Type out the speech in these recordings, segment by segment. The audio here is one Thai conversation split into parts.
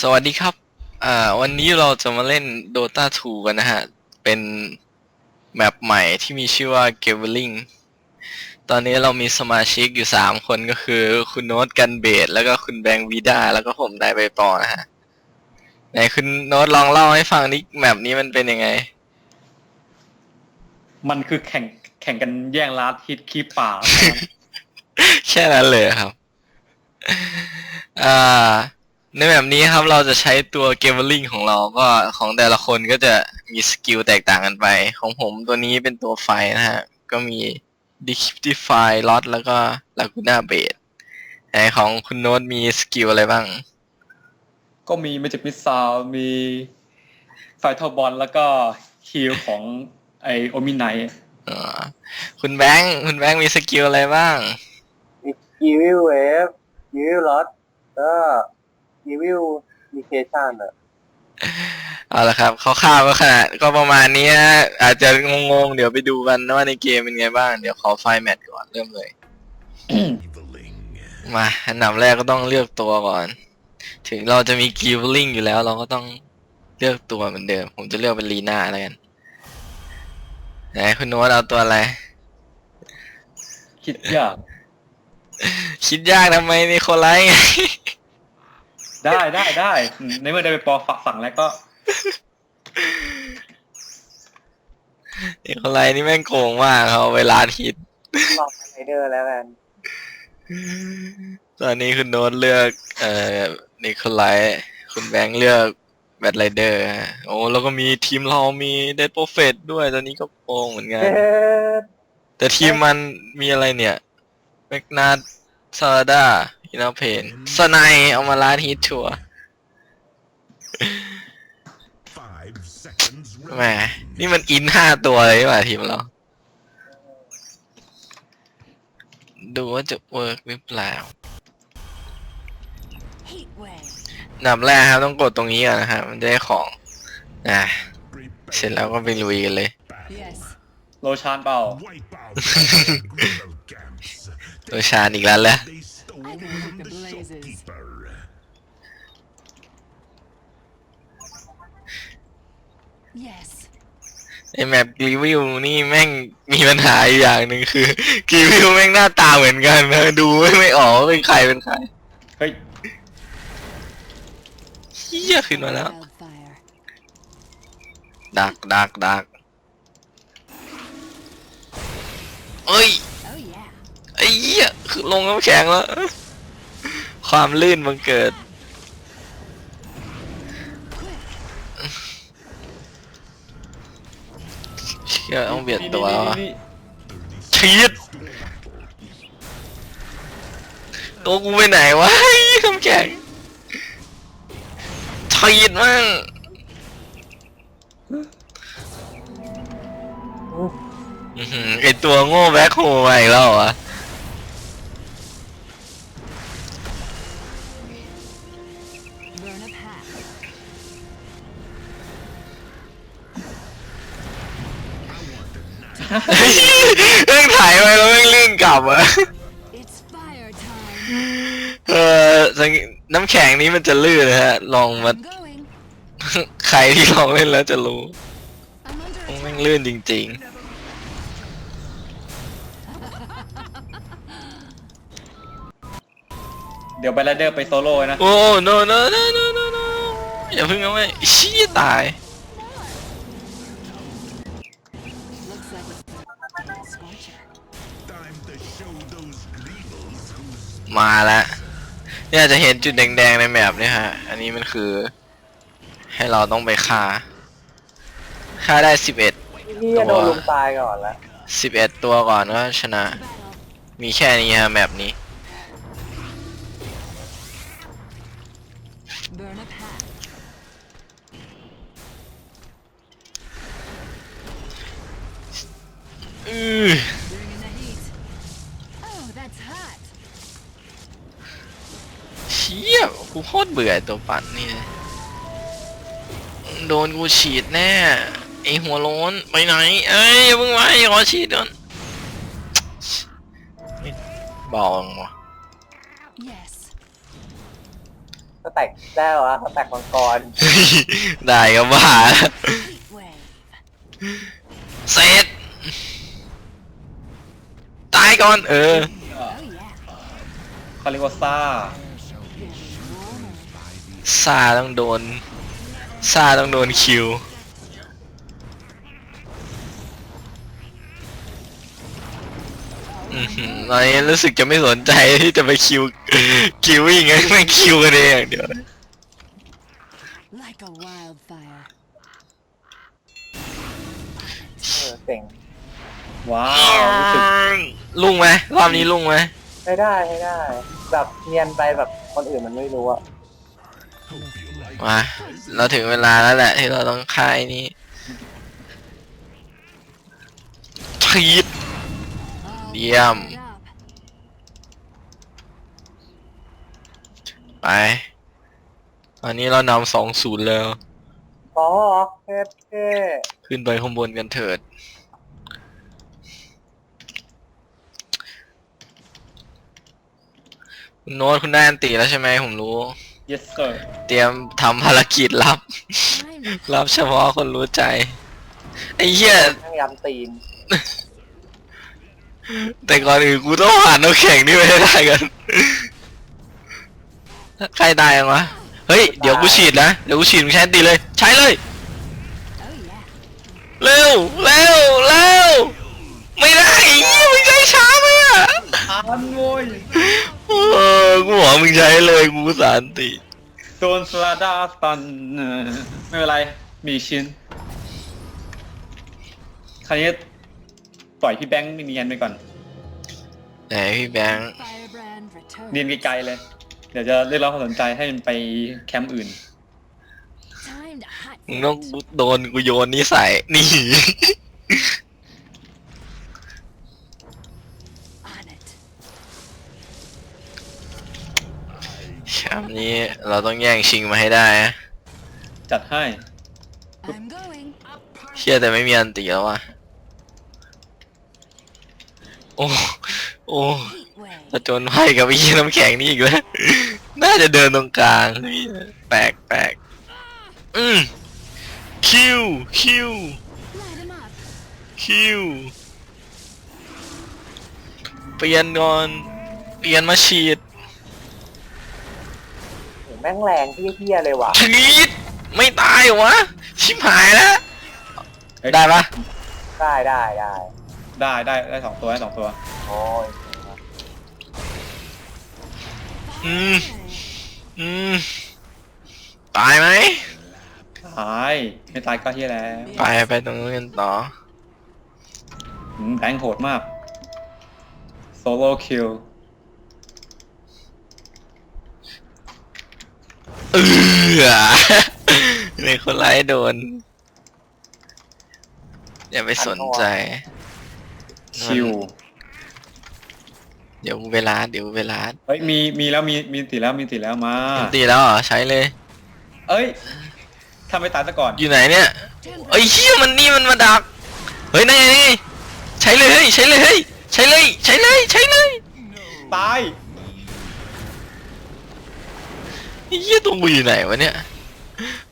สวัสดีครับ อ่า วันนี้เราจะมาเล่น Dota 2 กันนะฮะ เป็นแมปใหม่ที่มีชื่อว่า g a v e l i n g ตอนนี้เรามีสมาชิกอยู่สามคนก็คือ คุณโน้ตกันเบดแล้วก็คุณแบงค์วีด้าแล้วก็ผมได้ไปปอนะฮะ ไหนคุณโน้ตลองเล่าให้ฟังนิแมปนี้มันเป็นยังไง มันคือแข่งแข่งกันแย่งลาดฮิตคีปป่า แค่นั้นเลยครับ อ่า ในแบบนี้ครับเราจะใช้ตัวเกมเ r อร์ลิงของเราก็ของแต่ละคนก็จะมีสกิลแตกต่างกันไป ของผมตัวนี้เป็นตัวไฟนะฮะ ก็มี Decryptify Lot แล้วก็ Laguna Base ไอของคุณโน้ตมีสกิลอะไรบ้าง ก็มีเมจิกมิสซาวมีไฟทอบอลแล้วก็คิวของไอโอมิไนอ่าคุณแบงค์คุณแบงค์มีสกิลอะไรบ้างมีกีวิวเวฟกีวิวลอตแล้วก็ กีวิวมีเคชันอะเอาละครับเขาข้าวๆก็ขนาดก็ประมาณนี้นะอาจจะงงๆ เดี๋ยวไปดูกันนะว่าในเกมเป็นไงบ้าง เดี๋ยวขอไฟล์แมทก่อนเริ่มเลย มาอันดับแรกก็ต้องเลือกตัวก่อน ถึงเราจะมีกิลลิงอยู่แล้ว เราก็ต้องเลือกตัวเหมือนเดิม ผมจะเลือกเป็นลีน่าแล้วกันไหนคุณโน้ตเอาตัวอะไร คิดยาก คิดยากทำไมนี่โคนไลท์ ไงได้ได้ได้ในเมื่อได้ไปปอฝักสั่งแล้วก็นี่โคนไลท์นี่แม่งโกงมากเขาเวลาฮิตลองไรเดอร์แล้วกันตอนนี้คุณโน้ตเลือก เอ่อนิโคลไลท์คุณแบงค์เลือกแบทไรเดอร์โอ้แล้วก็มีทีมเรามีเดดโปรเฟตด้วยตอนนี้ก็โกงเหมือนกันเอ๊ะแต่ทีมมันมีอะไรเนี่ยแมกนาดซาดา อินาเพนสไนเอามาล้านฮิตชัวร์ Five seconds แหมนี่มันอินห้าตัวเลยว่ะทีมเรา ดูว่าจะเวิร์กหรือเปล่า Heat wave. อันดับแรกครับต้องกดตรงนี้ก่อนนะครับมันจะได้ของนะเสร็จแล้วก็ไปลุยกันเลย Yes. โลชานเปล่า Wipe out the griddle camps. ตัวชาญอีกแล้วแหละ They stole I can from make the the blazes. shopkeeper. Yes. ไอแมปรีวิวนี่แม่งมีปัญหาอยู่อย่างหนึ่งคือรีวิวแม่งหน้าตาเหมือนกันนะดูไม่ไม่ออกว่าเป็นใครเป็นใครเฮ้ยเฮียขึ้นมาแล้ว Wildfire. ดักดักดักเอ้ย Oh yeah. ไอ้เหี้ยคือลงน้ำแข็งแล้ว ความลื่นบังเกิด เชื่อต้องเบียดตัววะชีดตัวกูไปไหนวะไอ้น้ำแข็งชีดมั่งอื้อไอตัวโง่แบ็คโฮมาอีกแล้วอ Burn เรื่องถ่ายไปแล้วแม่งลื่นกลับอะ It's fire time. เออสังน้ำแข็งนี้มันจะลื่นนะฮะ ลองมา I'm going. ใครที่ลองเล่นแล้วจะรู้ I'm under แม่ง attack. ลื่นจริง เดี๋ยวไปไรเดอร์ไปโซโล่นะ ๆ โอ้ no no no no no no อย่าเพิ่งเอาไว้ชี้ยตาย มาแล้วเนี่ยจะเห็นจุดแดงๆในแมปเนี่ยฮะ อันนี้มันคือ ให้เราต้องไปฆ่าฆ่าได้สิบเอ็ดพี่จะโดนลุมตายก่อนละสิบเอ็ดตัวก่อนก็ชนะ Battle. มีแค่นี้ฮะแมปนี้ Burn up half. อือ Bring in the heat. Oh, that's hot. เชี่ยกู โคตรเบื่อไอ้ตัวปั่นนี่เลยโดนกูฉีดแน่ไอหัวโล้นไปไหนเอ้ยอย่าเพิ่งไปขอฉีดก่อนเบาลงวะ Yes. สแต็กได้เหรอวะสแต็กมังกรได้ก็บ้า Heat wave. เสร็จตายก่อนเออ Oh yeah. เขาเรียกว่าซ่า ซาต้องโดนซาต้องโดนคิว อือหือตอนนี้รู้สึกจะไม่สนใจที่จะไปคิว คิววิ่งไงไม่งคิวกันเองอย่างเดียว Like a wildfire. เออเจ๋งว้าวรู้สึกลุงไหมรอบนี้ลุงไหมไม่ได้ไม่ได้ แบบเนียนไปแบบคนอื่นมันไม่รู้อะ มาเราถึงเวลาแล้วแหละที่เราต้องค่ายนี้ทีด All Yum. fired up. ไป ตอนนี้เรานำสองศูนย์แล้ว อ๋อเท่เท่ขึ้นไปข้างบนกันเถิด คุณโน้ตคุณได้อันตีแล้วใช่ไหมผมรู้ yes sir เตรียมทำภารกิจรับ Time to รับเฉพาะคนรู้ใจ ไอ้เหี้ยทั้งยำตีนแต่ก่อนอื่นกูต้องผ่านน้ำแข็งนี่ไปให้ได้กัน ใครตายยังวะ เฮ้ย เดี๋ยวกูฉีดนะ เดี๋ยวกูฉีดมึงใช้อันตีเลย ใช้เลย Oh yeah. เร็ว เร็ว เร็ว ไม่ได้ไอ้เหี้ยมึงใช้ช้ามากอ่านโว้ยเออ กูบอกมึงใช้เลยกูสารติ โดนสลาดาสตันเออไม่เป็นไร มีชิ้น คราวนี้ปล่อยพี่แบงค์เนียนไปก่อน ไหนพี่แบงค์ Firebrand returns. เนียนไกลๆเลย เดี๋ยวจะเรียกร้องความสนใจให้มันไปแคมป์อื่น Time to hot มึงต้องโดนกูโยนนิสัยนี่ on it. แชมป์ นี้เราต้องแย่งชิงมาให้ได้นะจัดให้ I'm going. เชื่อแต่ไม่มีอันตีแล้วว่ะโอ้โอ้ Heat wave. จะจนไพ่กับไอ้เหี้ยน้ำแข็งนี่อีกแล้ว น่าจะเดินตรงกลางเฮ้ยแปลกแปลกอืมคิวคิว Light him up. คิว เปลี่ยนก่อน เปลี่ยนมาฉีดโห แม่งแรงที่เที่ยเลยว่ะฉีดไม่ตายเหรอวะชิบหายแล้วเฮ้ย ได้ปะได้ได้ได้ได้ได้ได้สองตัวได้สองตัว โอ้ยอืมอืมตายไหมตาย ไม่ตายก็เฮียแล้วไปไปตรงนู้นกันต่ออืมแบงค์โหดมาก โซโล่คิล เออในคนร้ายโดน อย่าไปสนใจ คิว เดี๋ยวเวลา เดี๋ยวเวลาเฮ้ยมีมีแล้วมีมีติแล้วมีติแล้วมาตีแล้วเหรอใช้เลย เอ้ยทำไปตายซะก่อนอยู่ไหนเนี่ยไอ้ยเหี้ยมันนี่มันมาดัก เฮ้ยนั่นไงนี่ใช้เลยเฮ้ยใช้เลยเฮ้ยใช้เลยใช้เลยใช้เลยตาย เหี้ยตัวกูอยู่ไหนวะเนี่ย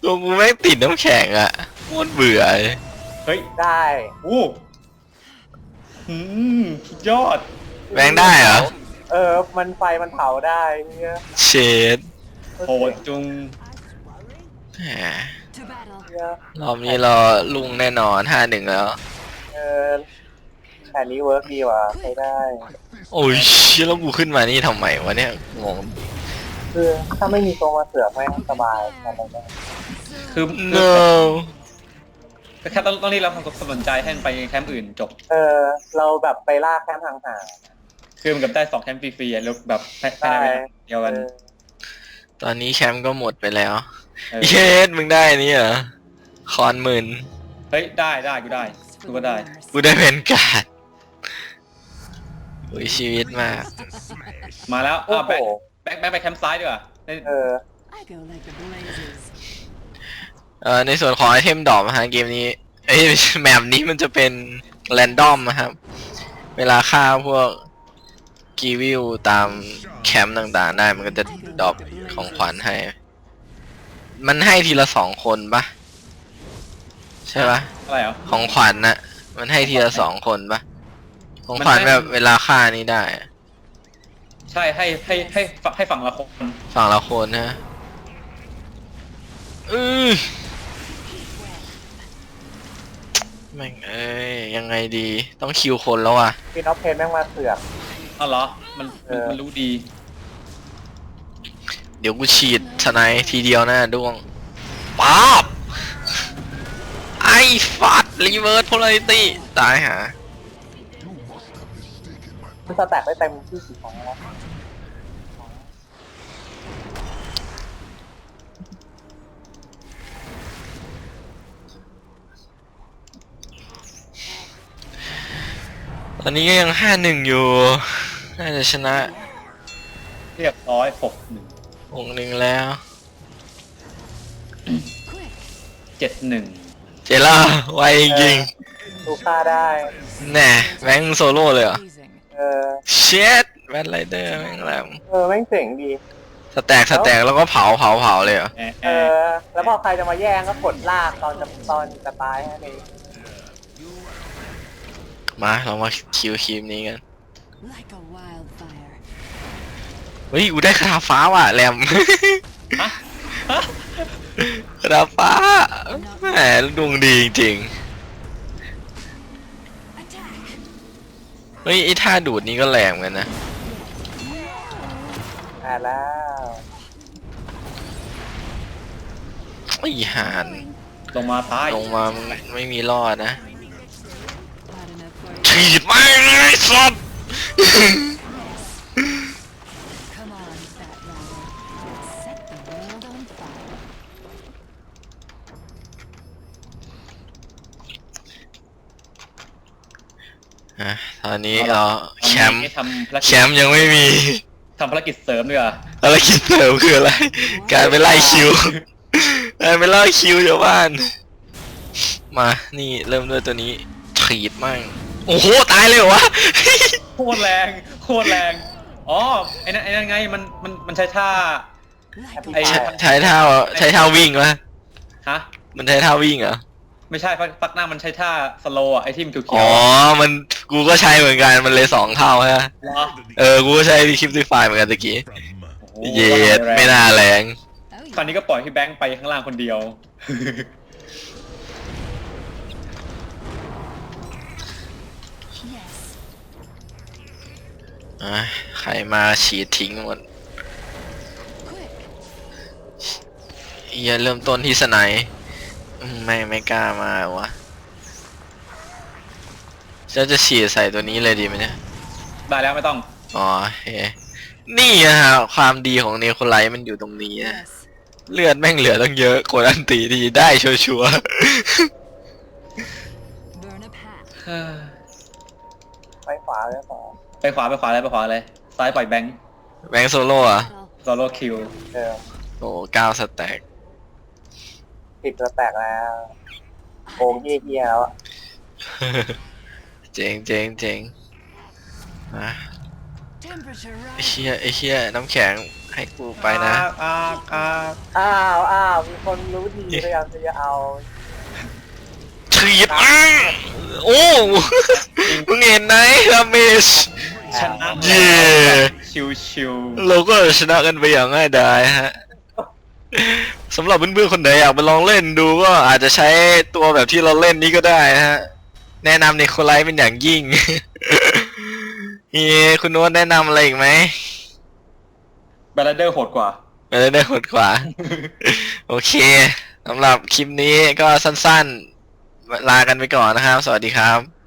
ตัวกูแม่งติดน้ำแข็งอะโคตรเบื่อเลยเฮ้ยได้อู้อืมสุดยอด แบงได้เหรอ เออ มันไฟมันเผาได้เนี่ยเชดโหดจุง แหม To battle. เนี่ยรอบนี้เราลุงแน่นอนห้าหนึ่งแล้ว เออแต่นี้เวิร์กดีว่ะใช้ได้ โอ้ยเชี่ยแล้วกูขึ้นมานี่ทำไมวะเนี่ยงง คือถ้าไม่มีตัวมาเสือกแม่งสบายอะไรได้คือ no คือแค่ต้องต้องรีบรับความสนใจให้มันไปแคมป์อื่นจบ เออ เราแบบไปล่าแคมป์ห่างคือมันกับได้สองแคมป์ฟรีๆอะแล้วแบบภายๆภายในเวลาเดียวเอกันอตอนนี้แคมป์ก็หมดไปแล้ว เออเย็ดมึงได้นี่เหรอ คอนหมื่นเฮ้ยได้ได้กูได้ Thanks กู for ก็ the ได้ winners. กูได้เป็นการ์ดอุ้ยชีวิตมากมาแล้วโอ้อ้าวโหแบ็คแบ็คแบ็คไปแคมป์ซ้ายดีกว่าเอ้ยเออ I go like the blazes. เอ่อในส่วนของไอเทมดรอปนะฮะเกมนี้เอ้ยไม่ใช่แมปนี้มันจะเป็นแรนดอมนะครับ เวลาฆ่าพวกกีวิวตามแคมป์ต่างๆ ได้มันก็จะดรอปของขวัญให้ มันให้ทีละสองคนปะใช่ปะอะไรเหรอ ของขวัญนะมันให้ทีละสองคนปะของขวัญมันให้ แบบเวลาฆ่านี้ได้อะ ใช่ให้ให้ให้ให้ให้ฝั่งละคน ฝั่งละคนนะอือแม่งเอ้ยยังไงดีต้องคิวคนแล้วอะพี่น็อปเพนแม่งมาเสือก อ๋อเหรอ มันเออมันรู้ดี เดี๋ยวกูฉีดทนายทีเดียวนะด้วงป๊าบไอ้ฟัดรีเวิร์สโพลาริตี้ตายหา มันสแต็กได้เต็มที่สี่ของแล้วตอนนี้ก็ยังห้าหนึ่งอยู่ น่าจะชนะเรียบร้อยหกหนึ่งวงหนึ่งแล้ว Quick. เจ็ดหนึ่งเจล่าไวจริงดูค่าได้ๆแน่แบงค์โซโล่เลยเหรอ Amazing. เออ เช็ดแบทไรเดอร์แม่งแรงเออแม่งเจ๋งดี สแต็กสแต็กแล้วก็เผาเผาเผาเลยเหรอ แอร์แอเอร์อแล้วพอใครจะมาแย่งก็กดลากตอนจะตอนจะตายแค่นี้มาเรามาคิวคีมนี้กัน Like a wildfire. เฮ้ย กูได้คาถาฟ้าว่ะแรมฮะฮะคาถาฟ้าแหมดวงดีจริง Attack. ๆ เฮ้ยไอ้ท่าดูดนี้ก็แรงเหมือนกันนะ อ่าแล้วไอ้ห่านลงมาตายลงมามึงไม่มีรอดนะ Not enough for you. ฉีดไม่งเลยสัตว์ Come on, fat อะตอนนี้เราแชมป์ทำภารแชกิจมป์ยังไม่มีทำภารกิจเสริมดีกว่าภารกิจเสริมคืออะไร การไปไล่คิวการไปไล่คิวชาวบ้าน มานี่เริ่มด้วยตัวนี้ฉีดมั่งโอ้โหตายเลยเหรอวะโคตรแรงโคตรแรงอ๋อไอ้นั่นไอ้นั่นไงมันมันมันใช้ท่า Like ไอ้ a ใช้ใช้เท้าใช้เท้าวิ่งวะฮะมันใช้เท้าวิ่งเหรอ ไม่ใช่ฟักฟักหน้ามันใช้ท่าสโลอะไอ้ที่มันเขียวอ๋อๆมันกูก็ใช้เหมือนกัน มันเลยสองเท่าฮะ เหรอเออ กูก็ใช้คลิปซีไฟล์เหมือนกันตะกี้ from uh, โอ้โหเย็ดไม่น่าแรง Oh, คราวนี้ก็ปล่อยให้แบงค์ไปข้างล่างคนเดียว yes. อะใครมาฉีดทิ้งหมด Quick. เอียเริ่มต้นที่สไนป์อืม ไม่ไม่กล้ามาวะจะจะฉีดใส่ตัวนี้เลยดีไหมเนี่ย ได้แล้วไม่ต้อง อ๋อโอเคนี่อะฮะความดีของเนโคไลท์มันอยู่ตรงนี้อะ Yes. เลือดแม่งเหลือตั้งเยอะกดอันตีดีได้ชัวร์ Burn a path. ไปขวาเลยขวาไปขวาไปขวาเลยไปขวาเลยซ้ายปล่อยแบงค์ๆแบงค์โซโล่อะโซโลคิวเออโอ้เก้าสแต็ก ติดจะแตกแล้วโกงเยี่ยๆแล้วอะเจ๋งเจ๋งเจ๋งมา Temperature ไอ้ rising. เชี่ยไอ้เชี่ยน้ำแข็งให้กูไปนะอากอากอากอ้าวอ้าวมีคนรู้ดีพยายามที่จะเอาฉีดอ้าโอ้มึงเห็นไหมลาเมชชนะเย่ชิวชิวเราก็ชนะกันไปอย่างง่ายดายฮะ สำหรับเพื่อนๆคนไหนอยากไปลองเล่นดูก็อาจจะใช้ตัวแบบที่เราเล่นนี้ก็ได้ฮะ แนะนำในโคไลท์เป็นอย่างยิ่งเฮ้ยคุณโน้ตแนะนำอะไรอีกไหมๆแบลเดอร์โหดกว่า ไม่ได้ได้หดกว่าโอเคสำหรับคลิปนี้ก็สั้นๆ ลากันไปก่อนนะครับ สวัสดีครับ